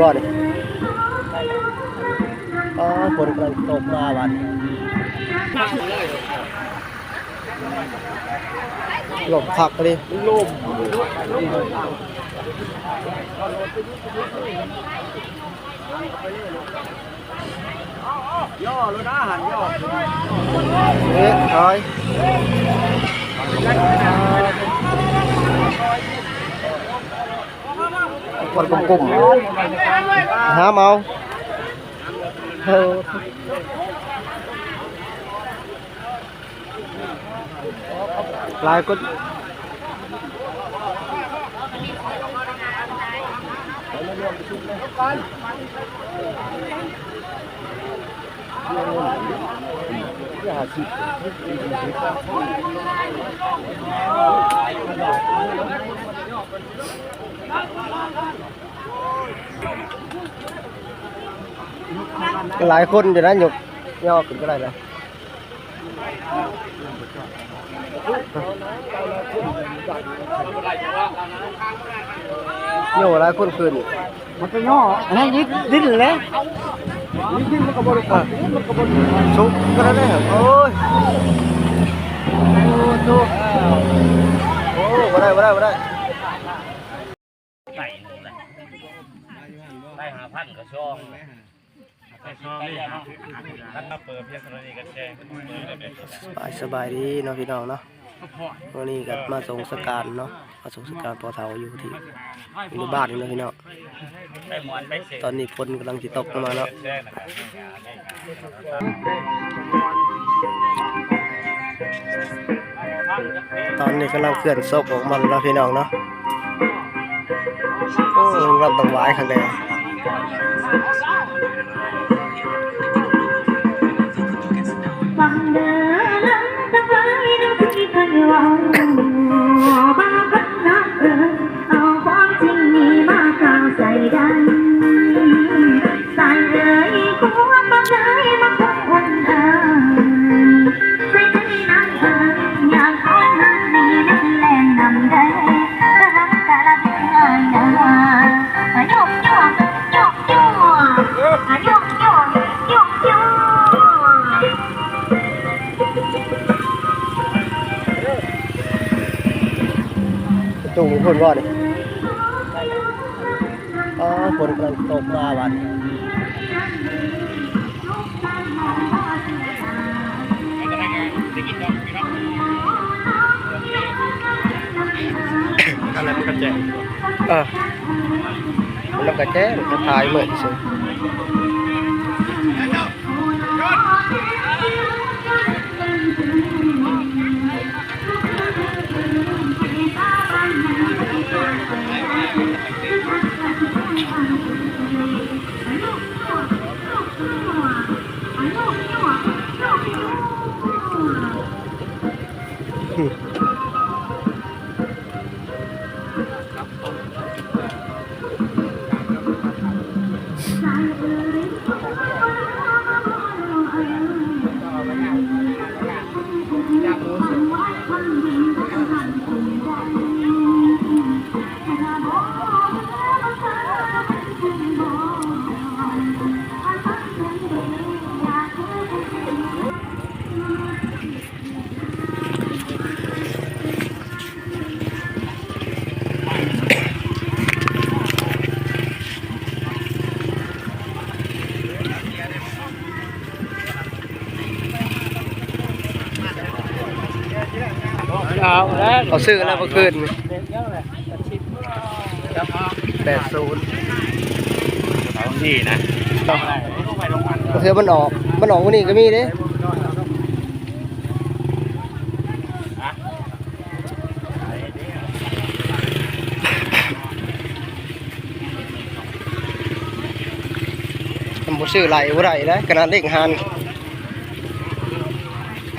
จุ่มคนว่าดิอ๋อฝนกำลังตกมาวันหลบผักเลยลมย่อแล้วนะหันย่อเอ๊ะถอย มันกลมๆหาเอาลายก็ห้าสิบ หลายคนอยู่นะหยกย่อขึ้นก็ได้นะโย่หลายคนขึ้นมันก็ย่ออันนั้นยิดดิ้นเลยยิดดิ้นมันก็บริกรมันก็บริชุบก็ได้เหรอโอ้ยโอ้โอ้มาได้มาได้มาได้ ไก่ได้หา พันกระช่องกระช่องนี่ครับท่านมาเปิดเพียงเท่านี้ก็แช่เปิดได้ไหมสบายสบายดีเนาะพี่น้องเนาะวันนี้ก็มาส่งสการเนาะมาส่งสการปอเทาอยู่ที่อยู่บ้านนี่เนาะพี่น้องตอนนี้ฝนกำลังจะตกลงมาเนาะตอนนี้กำลังเคลื่อนศพออกมาแล้วพี่น้องเนาะโอ้รับตังหวายข้างใน Nossa! à mình làm cá chế mình thay mượn xuống เขาซื้อแล้วเมื่อคืนแปดศูนย์เอาที่นะเธอมันออกมันออกวันนี้ก็มีเด้ทำบุซื้อไหลบ่ได้นะขนาดเล็กหัน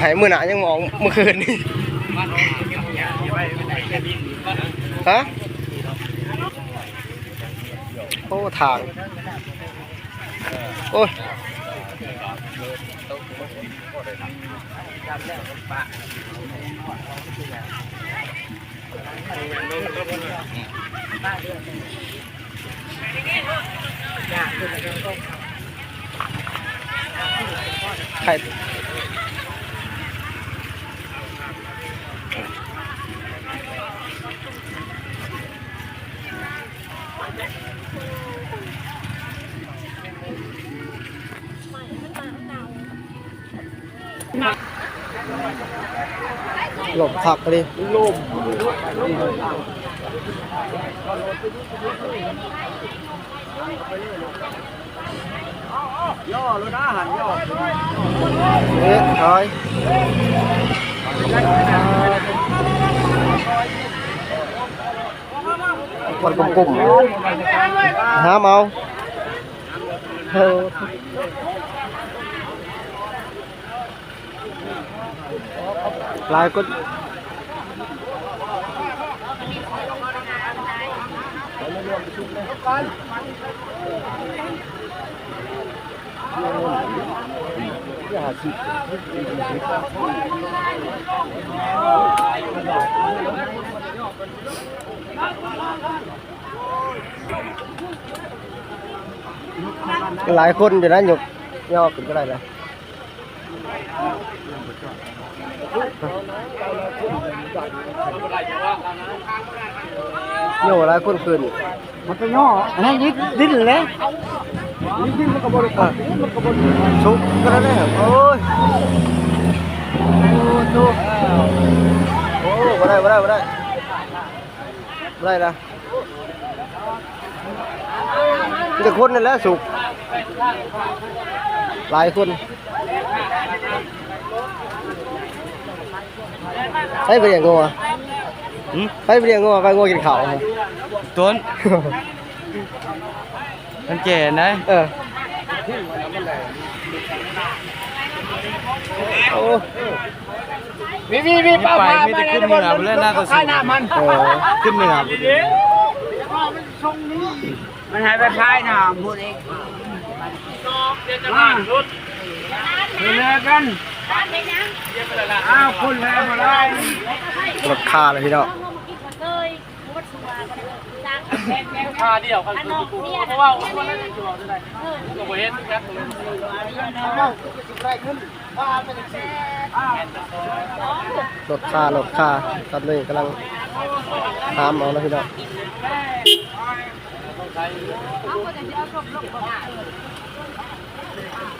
หายมือหนายังมองเมื่อคืนนี่ ฮะโอ้ทาง โอ้ยไข่ หลบผักเลยย่อแล้วนะหันย่อเอ๊ะร้อยวันกลุ่มๆหาเมา เออหลายคนหลายคนอยู่นะหยกย่อขึ้นก็ได้นะ โย่หลายคนขึ้นมันก็ย่ออันนั้นยิดดิ้นเลยยิดดิ้นมันก็บริกรมันก็บริกรชุบก็ได้เลยโอ้ยโอ้ชุบโอ้บ่ได้บ่ได้บ่ได้บ่ได้นะมีแต่คนนั่นแหละสุกหลายคน ใช้ไปเรียงงัวใช้ไปเรียงงัวไปงัวกินข้าวต้นมันแก่นะเออโอ้วิวีวีป้าพาไปเลยนะบนข้าหน้ามันเออขึ้นเหนือมันหายไปท้ายน้ำพูดเองมาเรือกัน อ้าวคนแล้วมาแล้วรถคาเลยพี่น้องค่าเดียวกันคือกูเพราะว่าคนนั้นจะบอกได้ก็เห็นครับรถคารถคาตอนนี้กำลังตามเอาแล้วพี่น้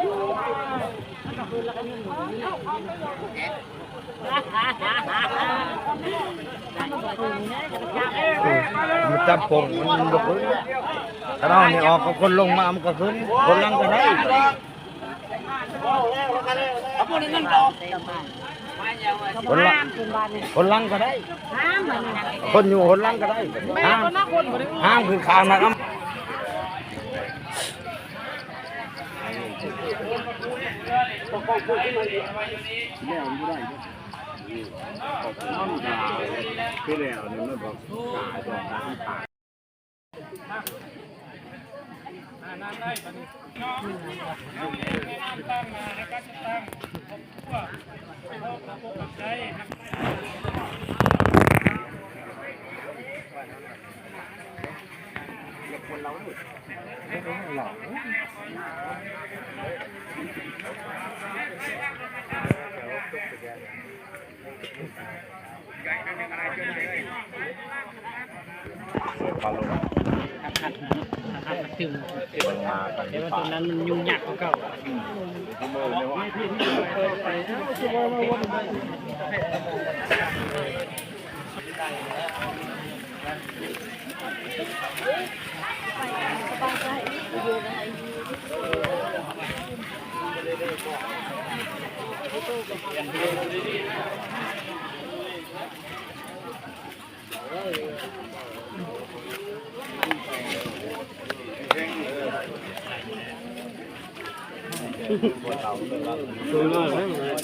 อืม มันจับปงมันบกขึ้นถ้าเ รานี่ออกก็คนลงมามันก็ขึ้น คนลังก็ได้คนลังคนลังก็ได้ คนอยู่คนลังก็ได้ ห้ามห้ามคือขา มนะครับ ถึง แต่ว่าตรงนั้นมันยุ่งยากกว่าเก่า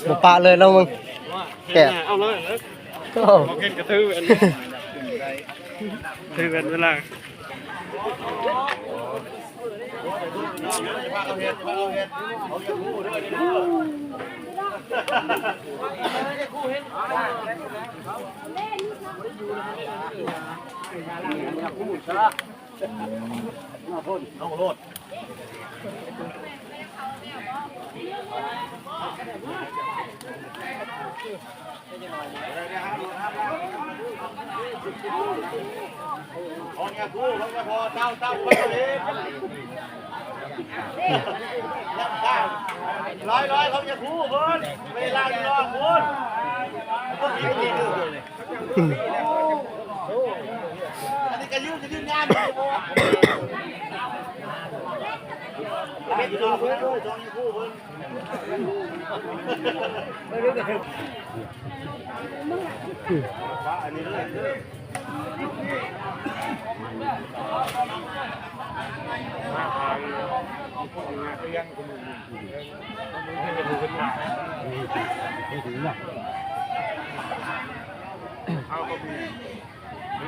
บ่ปะเลยแล้วมึงแกะเอาเลยโอ้เอเก็บกระทืบอั นทืบกันเลาร้อยร้อยเขาจะคู่คนเวลาอยู่รอคุณอันนี้ก็ยืดจะยืดงานอยู่เป็นจองคู่จองคู่คน เอาก็มี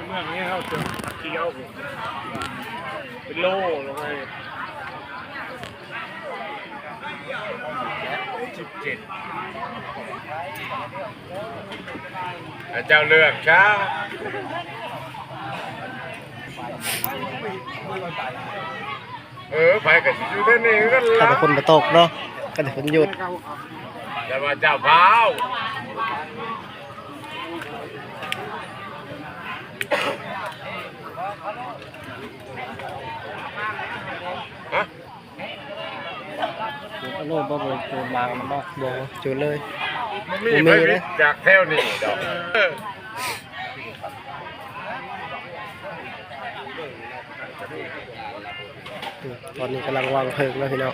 เมื่อนี้เขาจะเกี่ยวเป็นโล่ลงไป สิบเจ็ดเจ้าเลือกช้าเออไปกับอยู่ที่นี่ก็ถ้าละแต่คนมาตกเนาะก็จะคนหยุดแต่ว่าเจ้าเผา โน่นบ่เลยจูนมามันบ่บ่จูนเลยมันมีบ่มีไปเลยจากแถวนี้ดอกเอออืมตอนนี้กำลังวางเพลิงแล้วพี่น้อง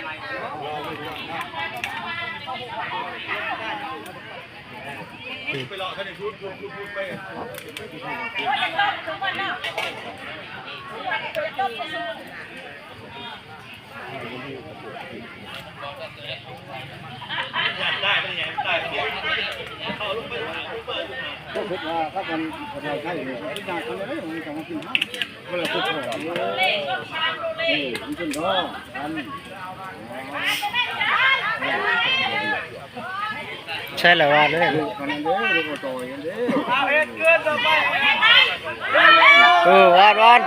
มนะมันต้องห้ามนี่แบบนี้ ใช่แล้วว่าเนี่ยเออวานวาน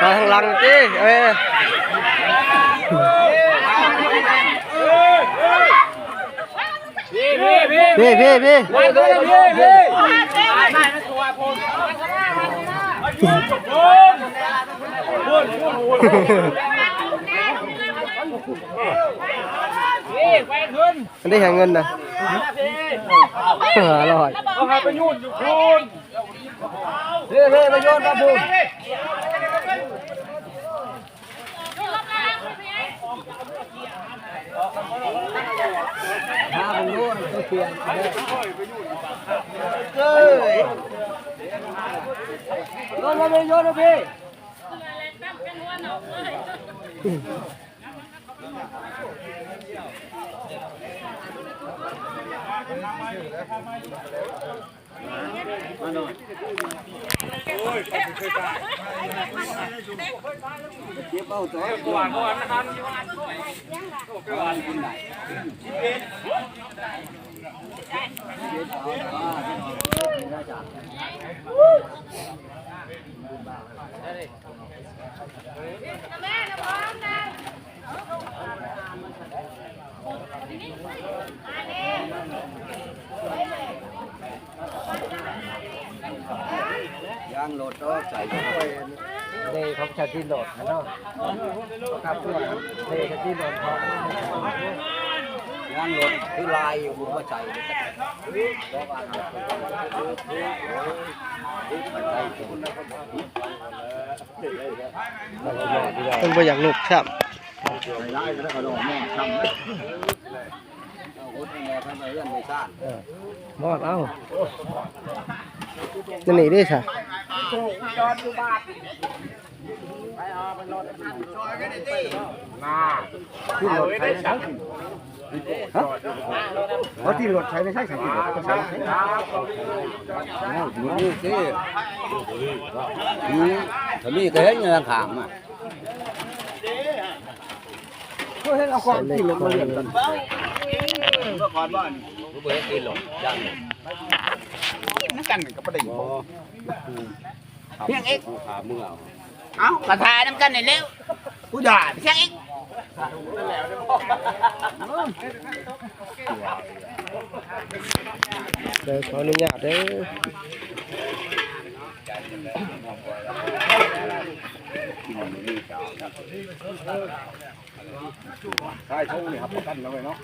มาทางหลังจีเอ้ยพี่พี่พี่อั นนี้หาเงินนะอร่อยเอาให้ไปยุ่นอยู่คุณเฮ้ยเฮ้ยมาโยนครับบุญถ้าผมโยนก็เปลี่ยนเฮ้ยโยนมาเลยโยน มาพี่เก็บเอาตัวก่อนก่อนนะครับยางโหลด ก็ใส่เข้าไปเด้เขาจะที่โหลดนะเนาะครับตัวเด้จะที่โหลดเขายางโหลดคือลายอยู่ผมก็ใส่เลยบอกว่าหาตัวมันบ่อยากลุกครับใส่ได้แล้วก็ลงแม่ทำเลยเอาโอ๊ตแม่ทำไปเรื่องในชาติมอดเอ้า จะหนีได้ใช่ที่โหลดใช้ไม่ใช่ฮะเขาที่โหลดใช้ไม่ใช่ใช่ที่โหลดใช้นี่สินี่ถ้ามีก็เห็นอย่างขางอะเพื่อให้เอาความที่โหลดมาเรียนกันก็ก่อน บ้านกูเบื่อกินหรอกจังนั่นกันก็ประเดี๋ยวเพียงเอกขาเมื่อเอ้ากระทาน้ำกันนี่เร็วผู้ด่าเสียงเอกเดี๋ยวขออนุญาตเด้อใช่ช่วงนี้ครับกันแล้วไปเนาะ